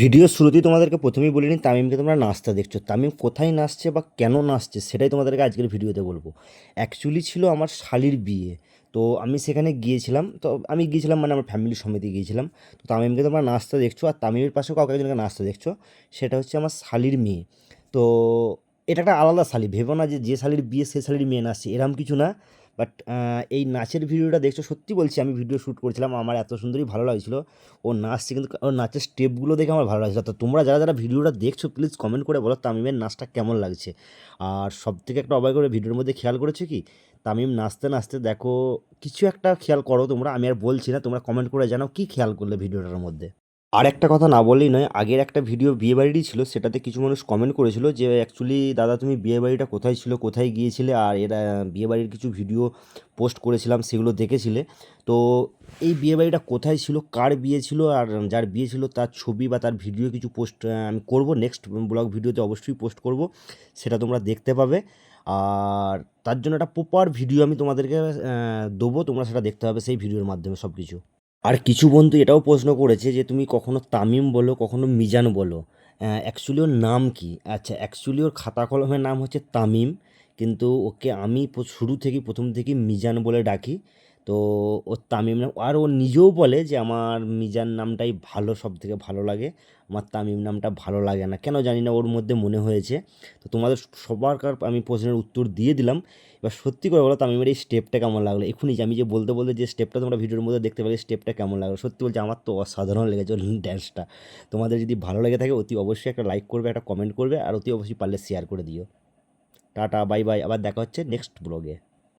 Video শুরুতেই তোমাদেরকে প্রথমেই বলিনি তামিমকে তোমরা নাচতে দেখছ। তামিম কোথায় নাচছে বা কেন নাচছে সেটাই তোমাদেরকে আজকের ভিডিওতে বলব। অ্যাকচুয়ালি ছিল আমার শালির বিয়ে। তো আমি সেখানে গিয়েছিলাম, তো আমি গিয়েছিলাম মানে আমার ফ্যামিলি সমিতি গিয়েছিলাম। তো তামিমকে তোমরা নাচতে দেখছ আর তামিমের পাশেও কাউকে একজনকে নাচতে দেখছ, সেটা হচ্ছে আমার শালির মেয়ে। তো এটা একটা আলাদা শালি, ভেবো না যে যে শালির বিয়ে সে শালির মেয়ে নাচছে, এরম কিছু না। বাট এই নাচের ভিডিওটা দেখছ, সত্যি বলছি, আমি ভিডিও শ্যুট করেছিলাম, আমার এত সুন্দরই ভালো লাগছিল। ও নাচছে কিন্তু ওর নাচের স্টেপগুলো দেখে আমার ভালো লাগছে তো তোমরা যারা যারা ভিডিওটা দেখছ প্লিজ কমেন্ট করে বলো তামিমের নাচটা কেমন লাগছে। আর সব থেকে একটা অবাক করে ভিডিওর মধ্যে খেয়াল করেছ কি? তামিম নাচতে নাচতে দেখো, কিছু একটা খেয়াল করো তোমরা, আমি আর বলছি না, তোমরা কমেন্ট করে জানাও কী খেয়াল করলে ভিডিওটার মধ্যে। আর একটা কথা না বললেই নয়, আগের একটা ভিডিও বিয়ে বাড়িরই ছিল, সেটাতে কিছু মানুষ কমেন্ট করেছিল যে অ্যাকচুয়ালি দাদা, তুমি বিয়ে বাড়িটা কোথায় ছিল, কোথায় গিয়েছিলে? আর এরা বিয়ে বাড়ির কিছু ভিডিও পোস্ট করেছিলাম, সেগুলো দেখেছিলে। তো এই বিয়ে বাড়িটা কোথায় ছিল, কার বিয়ে ছিল, আর যার বিয়ে ছিল, তার ছবি বা তার ভিডিও কিছু পোস্ট আমি করব। নেক্সট ব্লগ ভিডিওতে অবশ্যই পোস্ট করব, সেটা তোমরা দেখতে পাবে। আর তার জন্য একটা প্রপার ভিডিও আমি তোমাদেরকে দেবো, তোমরা সেটা দেখতে পাবে সেই ভিডিওর মাধ্যমে সব কিছু আর কিছু বন্ধু এটাও প্রশ্ন করেছে যে তুমি কখনো তামিম বলো, কখনো মিজান বলো। অ্যাকচুয়ালি ওর নাম কি? আচ্ছা অ্যাকচুয়ালি ওর খাতা কলমের নাম হচ্ছে তামিম, কিন্তু ওকে আমি শুরু থেকে প্রথম থেকে মিজান বলে ডাকি। তো ওর তামিম নাম, আর ও নিজেও বলে যে আমার মিজান নামটাই ভালো সব থেকে ভালো লাগে। আমার তামিম নামটা ভালো লাগে না। কেন জানি না, ওর মধ্যে মনে হয়েছে। তো তোমাদের সবার কার, আমি প্রশ্নের উত্তর দিয়ে দিলাম। এবার সত্যি করে বলো, তামিমের এই স্টেপটা কেমন লাগল? এখনই যে আমি যে বলতে বলতে যে স্টেপটা তোমরা ভিডিওর মধ্যে দেখতে পেলে স্টেপটা কেমন লাগল? সত্যি বলছি আমার তো অসাধারণ লেগেছে ড্যান্সটা তোমাদের যদি ভালো লেগে থাকে, অতি অবশ্যই একটা লাইক করবে, একটা কমেন্ট করবে, আর অতি অবশ্যই পারলে শেয়ার করে দিও। টাটা বাই বাই আবার দেখা হচ্ছে নেক্সট ব্লগে